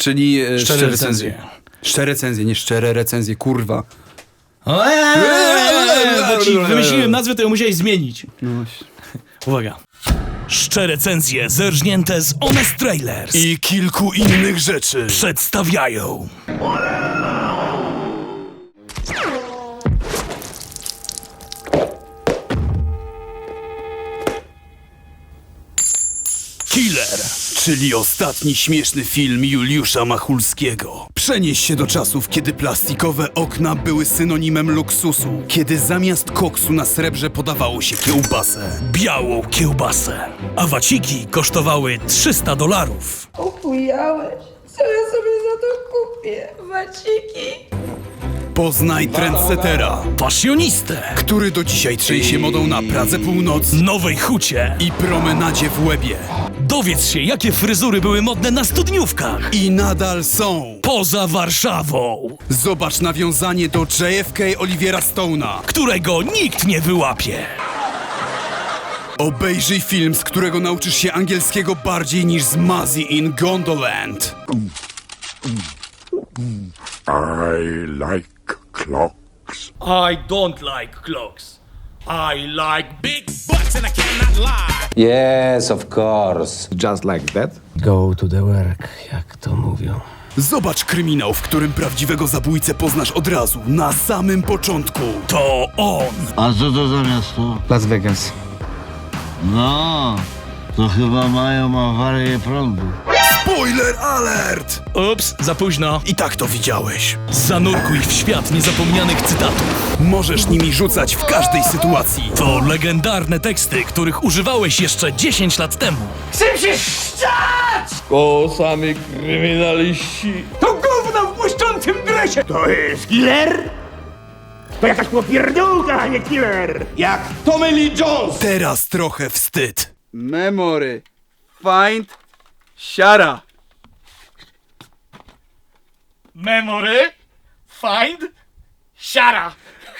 Czyli e, Szczere szczere recenzje. recenzje. Szczere recenzje, nie szczere recenzje, kurwa. Eee, bo ci wymyśliłem nazwę, to ją musiałeś zmienić. No właśnie. Uwaga. Szczere recenzje zerżnięte z Honest Trailers I kilku innych rzeczy. przedstawiają Killer. Czyli ostatni śmieszny film Juliusza Machulskiego. Przenieś się do czasów, kiedy plastikowe okna były synonimem luksusu. Kiedy zamiast koksu na srebrze podawało się kiełbasę. Białą kiełbasę. A waciki kosztowały 300 dolarów. Opujałeś? Co ja sobie za to kupię? Waciki? Poznaj trendsetera, Pasjonistę. który do dzisiaj trzęsie modą na Pradze Północ Nowej Hucie. i promenadzie w Łebie. Dowiedz się, jakie fryzury były modne na studniówkach. I nadal są. Poza Warszawą. Zobacz nawiązanie do JFK Oliviera Stone'a. Którego nikt nie wyłapie. Obejrzyj film, z którego nauczysz się angielskiego bardziej niż z Mazzy in Gondoland. I like clocks. I don't like clocks. I like big butts and I cannot lie. Yes, of course. Just like that? Go to the work, jak to mówią. Zobacz kryminał, w którym prawdziwego zabójcę poznasz od razu, na samym początku. To on. A co to za miasto? Las Vegas. No, to chyba mają awarię prądu. Spoiler alert! Ups, za późno. I tak to widziałeś. Zanurkuj w świat niezapomnianych cytatów. Możesz nimi rzucać w każdej sytuacji. To legendarne teksty, których używałeś jeszcze 10 lat temu. O, sami kryminaliści. To jest killer? To jakaś popierdółka, a nie killer! Jak Tommy Lee Jones! Teraz trochę wstyd. Memory. Find. Siara. Memory? Find? Siara.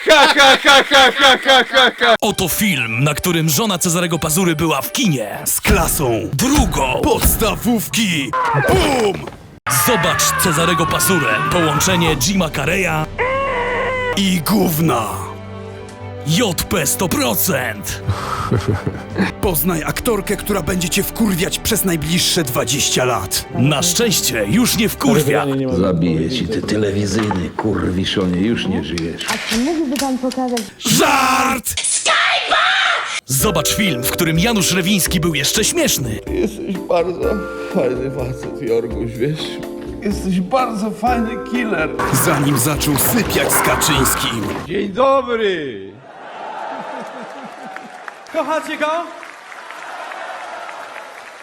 Ha, ha, ha, ha, ha, ha, ha, ha. Oto film, na którym żona Cezarego Pazury była w kinie. Z klasą. Drugą. Podstawówki. Bum! Zobacz Cezarego Pazurę. Połączenie Jima Carreya I gówna. JP 100%. Poznaj aktorkę, która będzie cię wkurwiać przez najbliższe 20 lat. Na szczęście już nie wkurwia. Zabiję ci ty telewizyjny kurwiszonie, już nie żyjesz. Czy mógłby pan pokazać Żart! Zobacz film, w którym Janusz Rewiński był jeszcze śmieszny. Jesteś bardzo fajny facet, Jorguś, wiesz? Jesteś bardzo fajny killer. Zanim zaczął sypiać z Kaczyńskim. Dzień dobry! Kochacie go?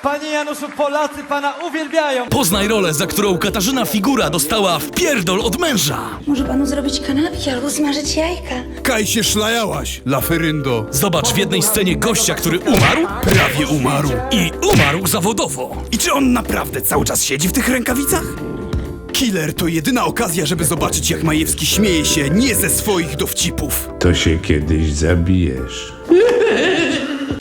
Panie Januszu, Polacy pana uwielbiają! Poznaj rolę, za którą Katarzyna Figura dostała w pierdol od męża. Może panu zrobić kanapki albo smażyć jajka? Kaj się szlajałaś, laferyndo. Zobacz w jednej scenie gościa, który umarł Prawie umarł. i umarł zawodowo. I czy on naprawdę cały czas siedzi w tych rękawicach? Killer to jedyna okazja, żeby zobaczyć, jak Majewski śmieje się nie ze swoich dowcipów. To się kiedyś zabijesz.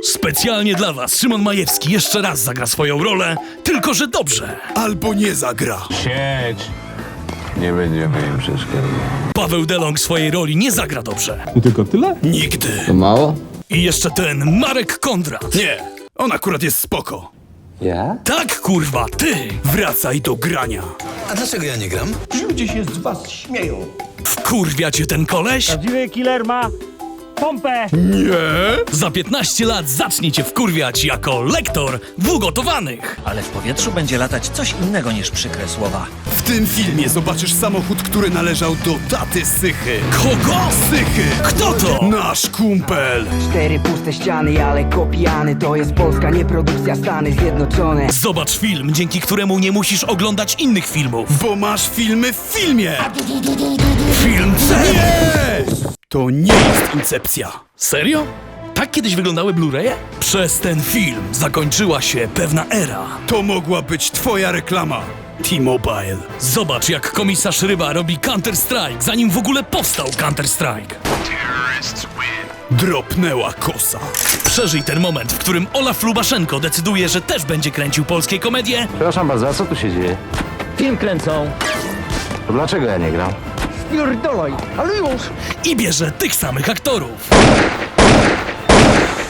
Specjalnie dla was Szymon Majewski jeszcze raz zagra swoją rolę, tylko że dobrze. Albo nie zagra. Siedź. Nie będziemy im przeszkadzać. Paweł Delong swojej roli nie zagra dobrze. Nigdy. To mało? I jeszcze ten Marek Kondrat. Nie, on akurat jest spoko. Ja? Tak, kurwa, ty! Wracaj do grania. Ludzie się z was śmieją. Wkurwia cię ten koleś? Prawdziwy killer ma pompę! Za 15 lat zacznie cię wkurwiać jako lektor w ugotowanych. Ale w powietrzu będzie latać coś innego niż przykre słowa. W tym filmie zobaczysz samochód, który należał do taty Sychy. Kogo? Sychy! Kto to? Nasz kumpel! Cztery puste ściany, ale kopijany To jest Polska, nie produkcja Stany Zjednoczone Zobacz film, dzięki któremu nie musisz oglądać innych filmów. Bo masz filmy w filmie! Film C! Nie! To nie jest incepcja. Serio? Tak kiedyś wyglądały Blu-raye? Przez ten film zakończyła się pewna era. To mogła być twoja reklama. T-Mobile. Zobacz, jak komisarz Ryba robi Counter-Strike, zanim w ogóle powstał Counter-Strike. Dropnęła kosa. Przeżyj ten moment, w którym Olaf Lubaszenko decyduje, że też będzie kręcił polskie komedie Przepraszam bardzo, a co tu się dzieje? Film kręcą. To dlaczego ja nie gram? Pierdolaj, ale już! I bierze tych samych aktorów.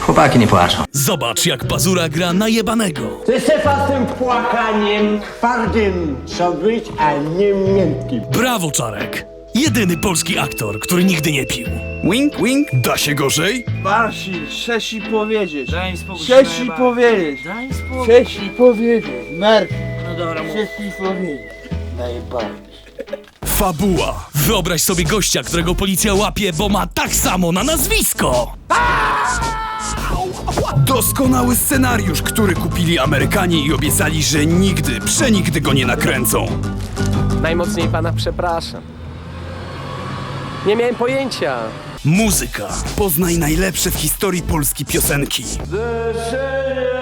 Chłopaki nie płaczą. Zobacz, jak Pazura gra najebanego. Ty z tym płakaniem twardym trzeba być, a nie miękkim. Brawo, Czarek. Jedyny polski aktor, który nigdy nie pił. Wink, wink. Da się gorzej? Barsi, Czesi powiedzieć. Daj mi spokój. Czesi powiedzieć. Daj spokój. Powiedzieć. Merk. No dobra, Czesi powiedzieć. Najbardziej. Fabuła. Wyobraź sobie gościa, którego policja łapie, bo ma tak samo na nazwisko. Doskonały scenariusz, który kupili Amerykanie i obiecali, że nigdy, przenigdy go nie nakręcą. Najmocniej pana przepraszam. Nie miałem pojęcia. Muzyka. Poznaj najlepsze w historii Polski piosenki. Widziałem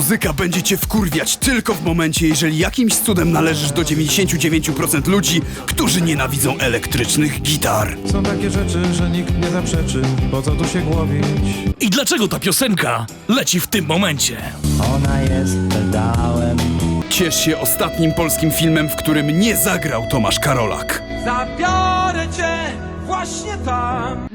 Muzyka będzie cię wkurwiać tylko w momencie, jeżeli jakimś cudem należysz do 99% ludzi, którzy nienawidzą elektrycznych gitar. Są takie rzeczy, że nikt nie zaprzeczy. Po co tu się głowić? I dlaczego ta piosenka leci w tym momencie? Ona jest pedałem. Ciesz się ostatnim polskim filmem, w którym nie zagrał Tomasz Karolak. Zabiorę cię właśnie tam.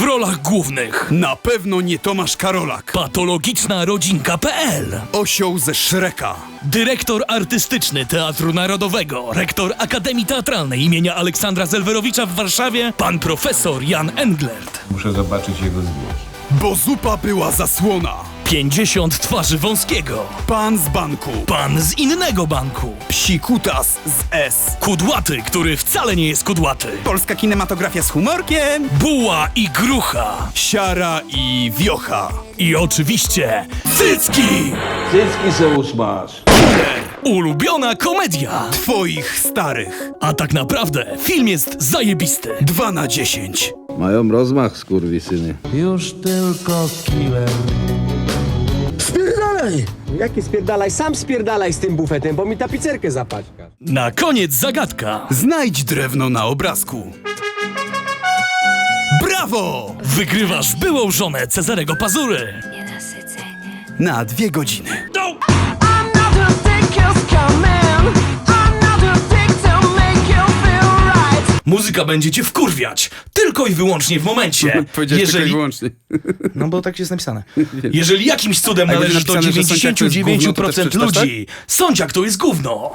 W rolach głównych Na pewno nie Tomasz Karolak. patologiczna rodzinka.pl Osioł ze Szreka. Dyrektor artystyczny Teatru Narodowego, rektor Akademii Teatralnej imienia Aleksandra Zelwerowicza w Warszawie, pan profesor Jan Englert. Muszę zobaczyć jego zwłoki. Bo zupa była zasłona. 50 twarzy wąskiego, Pan z banku. pan z innego banku, Psi kutas z S. kudłaty, który wcale nie jest kudłaty, Polska kinematografia z humorkiem. buła i grucha Siara i wiocha. i oczywiście cycki! Cycki se usmaż. Ulubiona komedia! Twoich starych. A tak naprawdę film jest zajebisty. 2 na 10. Mają rozmach, skurwysyny. Już tylko killer. Spierdalaj! Jaki spierdalaj? Sam spierdalaj z tym bufetem, bo mi tapicerkę zapaćka. Na koniec zagadka. Znajdź drewno na obrazku. Brawo! Wygrywasz byłą żonę Cezarego Pazury. Na dwie godziny. Muzyka będzie cię wkurwiać. Tylko i wyłącznie w momencie. jeżeli, wyłącznie. no bo tak jest napisane. Jeżeli jakimś cudem A należysz do napisane, że sąsiad to jest gówno, to też 99% przeczytasz, tak? ludzi, sądziak to jest gówno.